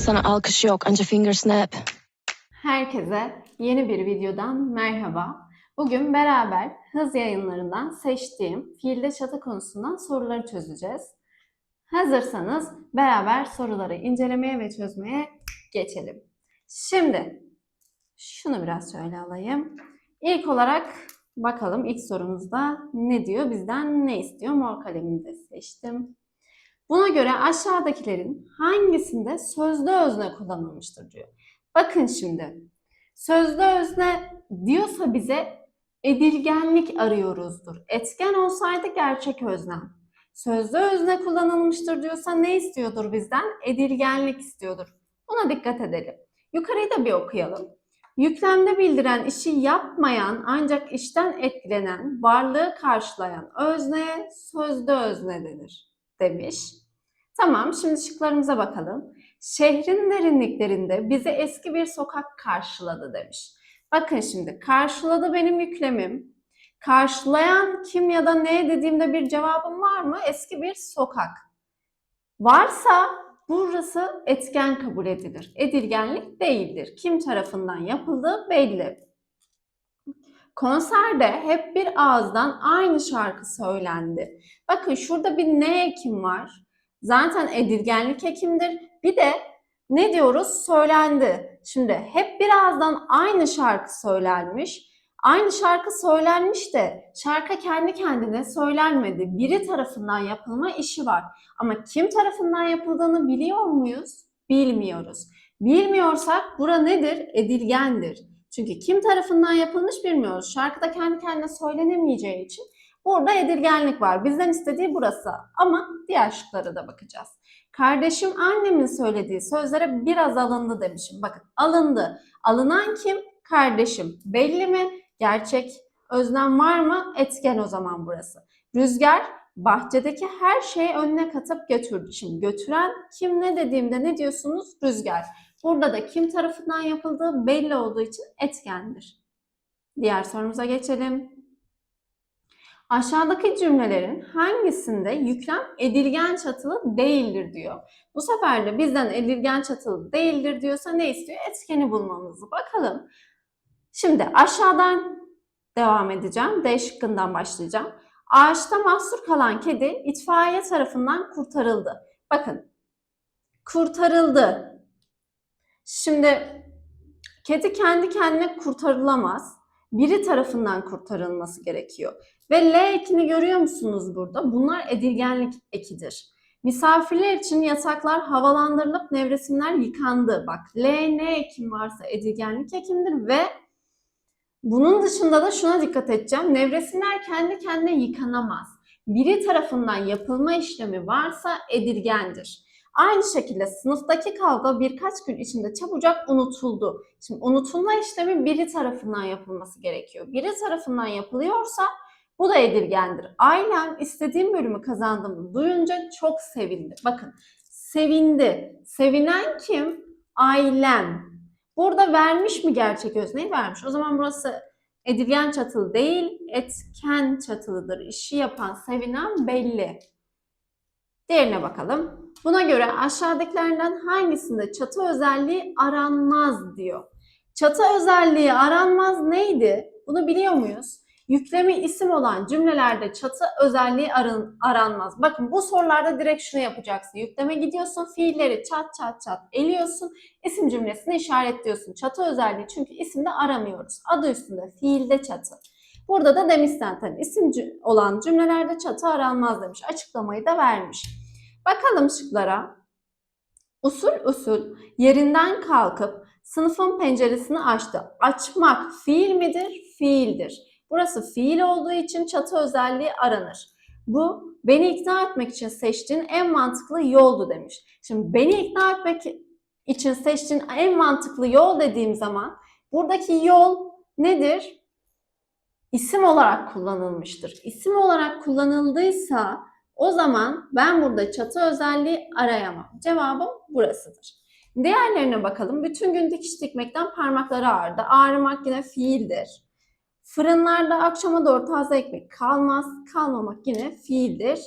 Sana alkış yok, anca finger snap. Herkese yeni bir videodan merhaba. Bugün beraber hız yayınlarından seçtiğim fiilde çatı konusundan soruları çözeceğiz. Hazırsanız beraber soruları incelemeye ve çözmeye geçelim. Şimdi şunu biraz şöyle alayım. İlk olarak bakalım ilk sorumuzda ne diyor? Bizden ne istiyor? Mor kalemini de seçtim. Buna göre aşağıdakilerin hangisinde sözlü özne kullanılmıştır diyor. Bakın şimdi. Sözlü özne diyorsa bize edilgenlik arıyoruzdur. Etken olsaydı gerçek öznem. Sözlü özne kullanılmıştır diyorsa ne istiyordur bizden? Edilgenlik istiyordur. Buna dikkat edelim. Yukarıyı da bir okuyalım. Yüklemde bildiren işi yapmayan ancak işten etkilenen, varlığı karşılayan özneye sözlü özne denir demiş. Tamam şimdi şıklarımıza bakalım. Şehrin derinliklerinde bizi eski bir sokak karşıladı demiş. Bakın şimdi karşıladı benim yüklemim. Karşılayan kim ya da ne dediğimde bir cevabım var mı? Eski bir sokak. Varsa burası etken kabul edilir. Edilgenlik değildir. Kim tarafından yapıldığı belli. Konserde hep bir ağızdan aynı şarkı söylendi. Bakın şurada bir ne ekim var. Zaten edilgenlik ekimdir. Bir de ne diyoruz? Söylendi. Şimdi hep bir ağızdan aynı şarkı söylenmiş. Aynı şarkı söylenmiş de şarkı kendi kendine söylenmedi. Biri tarafından yapılma işi var. Ama kim tarafından yapıldığını biliyor muyuz? Bilmiyoruz. Bilmiyorsak bura nedir? Edilgendir. Çünkü kim tarafından yapılmış bilmiyoruz. Şarkıda kendi kendine söylenemeyeceği için burada edilgenlik var. Bizden istediği burası. Ama diğer şıklara da bakacağız. Kardeşim annemin söylediği sözlere biraz alındı demişim. Bakın alındı. Alınan kim? Kardeşim. Belli mi? Gerçek özlem var mı? Etken o zaman burası. Rüzgar bahçedeki her şeyi önüne katıp götürdü. Şimdi götüren kim ne dediğimde ne diyorsunuz? Rüzgar. Burada da kim tarafından yapıldığı belli olduğu için etkendir. Diğer sorumuza geçelim. Aşağıdaki cümlelerin hangisinde yüklem edilgen çatılı değildir diyor. Bu sefer de bizden edilgen çatılı değildir diyorsa ne istiyor? Etkeni bulmamızı. Bakalım. Şimdi aşağıdan devam edeceğim. D şıkkından başlayacağım. Ağaçta mahsur kalan kedi itfaiye tarafından kurtarıldı. Bakın. Kurtarıldı. Şimdi kedi kendi kendine kurtarılamaz. Biri tarafından kurtarılması gerekiyor. Ve L ekini görüyor musunuz burada? Bunlar edilgenlik ekidir. Misafirler için yataklar havalandırılıp nevresimler yıkandı. Bak L ne ekim varsa edilgenlik ekimdir ve bunun dışında da şuna dikkat edeceğim. Nevresimler kendi kendine yıkanamaz. Biri tarafından yapılma işlemi varsa edilgendir. Aynı şekilde sınıftaki kavga birkaç gün içinde çabucak unutuldu. Şimdi unutulma işlemi biri tarafından yapılması gerekiyor. Biri tarafından yapılıyorsa bu da edilgendir. Ailem istediğim bölümü kazandığımı duyunca çok sevindi. Bakın sevindi. Sevinen kim? Ailem. Burada vermiş mi gerçek özneyi? Vermiş. O zaman burası edilgen çatılı değil, etken çatılıdır. İşi yapan, sevinen belli. Diğerine bakalım. Buna göre aşağıdakilerden hangisinde çatı özelliği aranmaz diyor. Çatı özelliği aranmaz neydi? Bunu biliyor muyuz? Yüklemi isim olan cümlelerde çatı özelliği aran, aranmaz. Bakın bu sorularda direkt şunu yapacaksın. Yükleme gidiyorsun, fiilleri çat çat çat eliyorsun, isim cümlesini işaretliyorsun. Çatı özelliği çünkü isimde aramıyoruz. Adı üstünde, fiilde çatı. Burada da demişsen tabii isim olan cümlelerde çatı aranmaz demiş. Açıklamayı da vermiş. Bakalım şıklara. Usul usul yerinden kalkıp sınıfın penceresini açtı. Açmak fiil midir? Fiildir. Burası fiil olduğu için çatı özelliği aranır. Bu beni ikna etmek için seçtiğin en mantıklı yoldu demiş. Şimdi beni ikna etmek için seçtiğin en mantıklı yol dediğim zaman buradaki yol nedir? İsim olarak kullanılmıştır. İsim olarak kullanıldıysa o zaman ben burada çatı özelliği arayamam. Cevabım burasıdır. Diğerlerine bakalım. Bütün gün dikiş dikmekten parmakları ağrıdı. Ağrımak yine fiildir. Fırınlarda akşama doğru taze ekmek kalmaz. Kalmamak yine fiildir.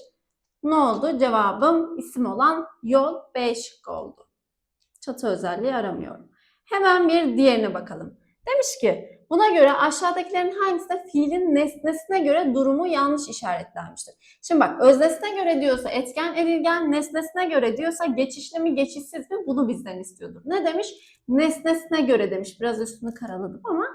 Ne oldu? Cevabım isim olan yol B oldu. Çatı özelliği aramıyorum. Hemen bir diğerine bakalım. Demiş ki buna göre aşağıdakilerin hangisinde fiilin nesnesine göre durumu yanlış işaretlenmiştir. Şimdi bak öznesine göre diyorsa etken edilgen, nesnesine göre diyorsa geçişli mi geçişsiz mi bunu bizden istiyordur. Ne demiş? Nesnesine göre demiş. Biraz üstünü karaladım ama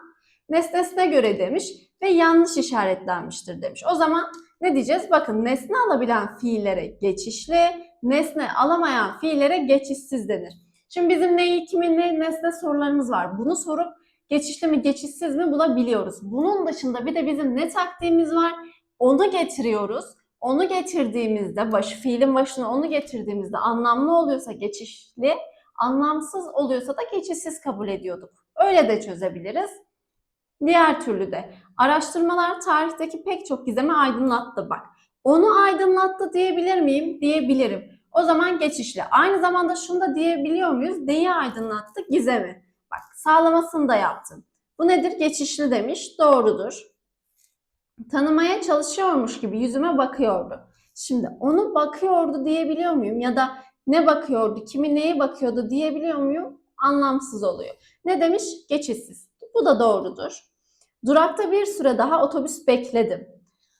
nesnesine göre demiş ve yanlış işaretlenmiştir demiş. O zaman ne diyeceğiz? Bakın nesne alabilen fiillere geçişli, nesne alamayan fiillere geçişsiz denir. Şimdi bizim neyi, kimi, ne, nesne sorularımız var. Bunu sorup geçişli mi, geçişsiz mi bulabiliyoruz. Bunun dışında bir de bizim ne taktiğimiz var? Onu getiriyoruz. Onu getirdiğimizde, baş, fiilin başına onu getirdiğimizde anlamlı oluyorsa geçişli, anlamsız oluyorsa da geçişsiz kabul ediyorduk. Öyle de çözebiliriz. Diğer türlü de araştırmalar tarihteki pek çok gizemi aydınlattı bak. Onu aydınlattı diyebilir miyim? Diyebilirim. O zaman geçişli. Aynı zamanda şunu da diyebiliyor muyuz? Neyi aydınlattı? Gizemi. Bak sağlamasını da yaptım. Bu nedir? Geçişli demiş. Doğrudur. Tanımaya çalışıyormuş gibi yüzüme bakıyordu. Şimdi onu bakıyordu diyebiliyor muyum? Ya da ne bakıyordu, kimi neye bakıyordu diyebiliyor muyum? Anlamsız oluyor. Ne demiş? Geçişsiz. Bu da doğrudur. Durakta bir süre daha otobüs bekledim.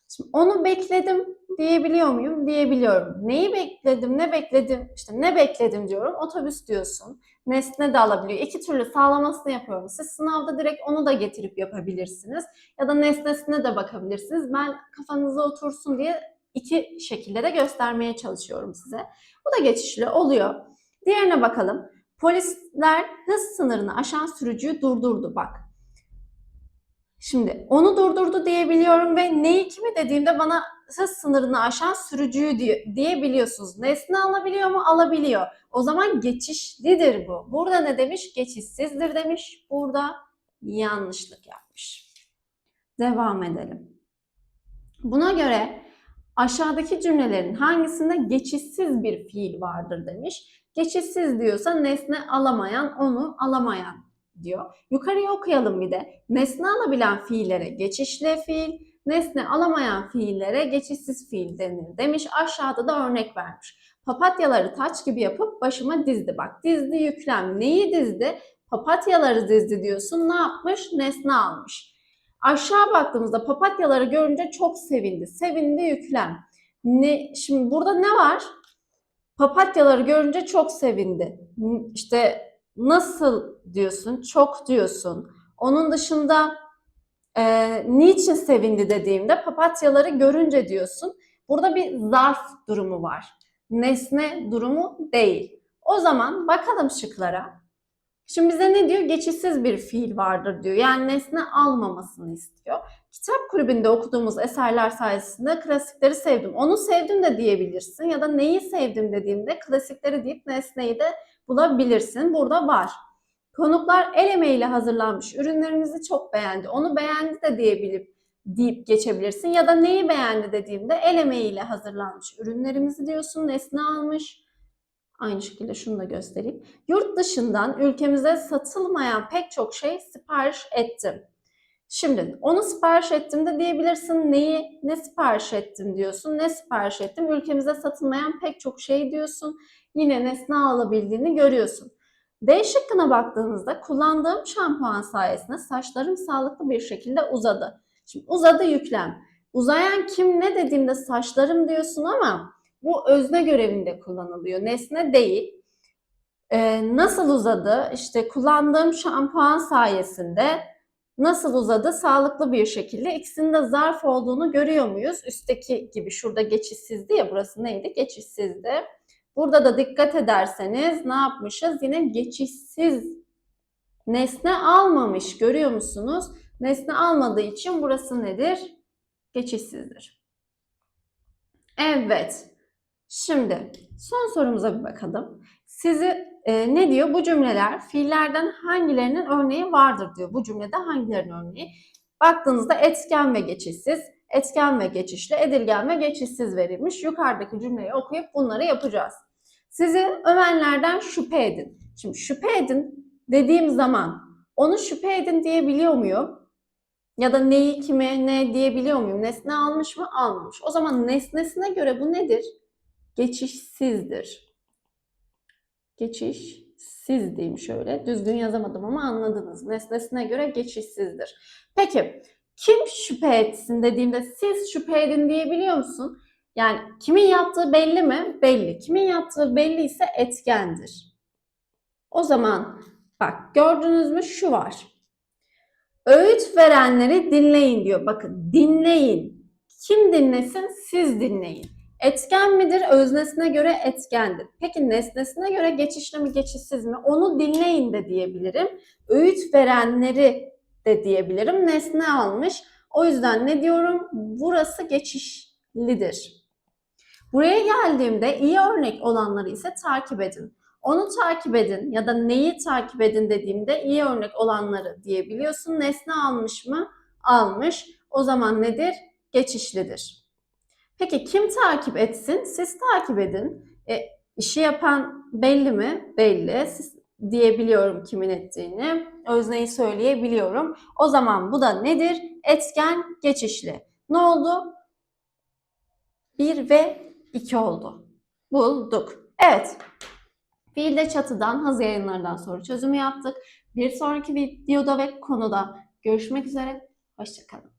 Şimdi onu bekledim diyebiliyor muyum? Diyebiliyorum. Neyi bekledim, ne bekledim? İşte ne bekledim diyorum. Otobüs diyorsun. Nesne de alabiliyor. İki türlü sağlamasını yapıyorum. Siz sınavda direkt onu da getirip yapabilirsiniz. Ya da nesnesine de bakabilirsiniz. Ben kafanıza otursun diye iki şekilde de göstermeye çalışıyorum size. Bu da geçişli oluyor. Diğerine bakalım. Polisler hız sınırını aşan sürücüyü durdurdu. Bak Şimdi onu durdurdu diyebiliyorum ve neyi kimi dediğimde bana hız sınırını aşan sürücüyü diye, diyebiliyorsunuz. Nesne alabiliyor mu? Alabiliyor. O zaman geçişlidir bu. Burada ne demiş? Geçişsizdir demiş. Burada yanlışlık yapmış. Devam edelim. Buna göre aşağıdaki cümlelerin hangisinde geçişsiz bir fiil vardır demiş. Geçişsiz diyorsa nesne alamayan, onu alamayan diyor. Yukarıya okuyalım bir de. Nesne alabilen fiillere geçişli fiil, nesne alamayan fiillere geçişsiz fiil denir demiş. Aşağıda da örnek vermiş. Papatyaları taç gibi yapıp başıma dizdi. Bak dizdi yüklem. Neyi dizdi? Papatyaları dizdi diyorsun. Ne yapmış? Nesne almış. Aşağı baktığımızda papatyaları görünce çok sevindi. Sevindi yüklem. Ne, şimdi burada ne var? Papatyaları görünce çok sevindi. İşte nasıl diyorsun, çok diyorsun. Onun dışında e, niçin sevindi dediğimde papatyaları görünce diyorsun. Burada bir zarf durumu var. Nesne durumu değil. O zaman bakalım şıklara. Şimdi bize ne diyor? Geçişsiz bir fiil vardır diyor. Yani nesne almamasını istiyor. Kitap kulübünde okuduğumuz eserler sayesinde klasikleri sevdim. Onu sevdim de diyebilirsin ya da neyi sevdim dediğimde klasikleri deyip nesneyi de bulabilirsin. Burada var. Konuklar el emeğiyle hazırlanmış ürünlerimizi çok beğendi. Onu beğendi de diyebilip deyip geçebilirsin. Ya da neyi beğendi dediğimde el emeğiyle hazırlanmış ürünlerimizi diyorsun. Nesne almış. Aynı şekilde şunu da göstereyim. Yurt dışından ülkemize satılmayan pek çok şey sipariş ettim. Şimdi onu sipariş ettim de diyebilirsin. Neyi, ne sipariş ettim diyorsun. Ne sipariş ettim? Ülkemize satılmayan pek çok şey diyorsun. Yine nesne alabildiğini görüyorsun. D şıkkına baktığımızda kullandığım şampuan sayesinde saçlarım sağlıklı bir şekilde uzadı. Şimdi uzadı yüklem. Uzayan kim ne dediğimde saçlarım diyorsun ama bu özne görevinde kullanılıyor. Nesne değil. Ee, nasıl uzadı? İşte kullandığım şampuan sayesinde nasıl uzadı? Sağlıklı bir şekilde. İkisinin de zarf olduğunu görüyor muyuz? Üstteki gibi şurada geçişsizdi ya burası neydi? Geçişsizdi. Burada da dikkat ederseniz ne yapmışız? Yine geçişsiz nesne almamış. Görüyor musunuz? Nesne almadığı için burası nedir? Geçişsizdir. Evet. Şimdi son sorumuza bir bakalım. Sizi e, ne diyor? Bu cümleler fiillerden hangilerinin örneği vardır diyor. Bu cümlede hangilerinin örneği? Baktığınızda etken ve geçişsiz, etken ve geçişli, edilgen ve geçişsiz verilmiş. Yukarıdaki cümleyi okuyup bunları yapacağız. Sizi övenlerden şüphe edin. Şimdi şüphe edin dediğim zaman onu şüphe edin diyebiliyor muyum? Ya da neyi kime ne diyebiliyor muyum? Nesne almış mı? Almamış. O zaman nesnesine göre bu nedir? Geçişsizdir. Geçişsiz diyeyim şöyle. Düzgün yazamadım ama anladınız. Nesnesine göre geçişsizdir. Peki kim şüphe etsin dediğimde siz şüphe edin diyebiliyor musun? Yani kimin yaptığı belli mi? Belli. Kimin yaptığı belli ise etkendir. O zaman bak gördünüz mü şu var. Öğüt verenleri dinleyin diyor. Bakın dinleyin. Kim dinlesin? Siz dinleyin. Etken midir? Öznesine göre etkendir. Peki nesnesine göre geçişli mi geçişsiz mi? Onu dinleyin de diyebilirim. Öğüt verenleri de diyebilirim. Nesne almış. O yüzden ne diyorum? Burası geçişlidir. Buraya geldiğimde iyi örnek olanları ise takip edin. Onu takip edin ya da neyi takip edin dediğimde iyi örnek olanları diyebiliyorsun. Nesne almış mı? Almış. O zaman nedir? Geçişlidir. Peki kim takip etsin? Siz takip edin. E, işi yapan belli mi? Belli. Siz diyebiliyorum kimin ettiğini. Özneyi söyleyebiliyorum. O zaman bu da nedir? Etken geçişli. Ne oldu? 1 ve 2 oldu. Bulduk. Evet. Fiilde çatıdan hız yayınlarından soru çözümü yaptık. Bir sonraki videoda ve konuda görüşmek üzere. Hoşçakalın.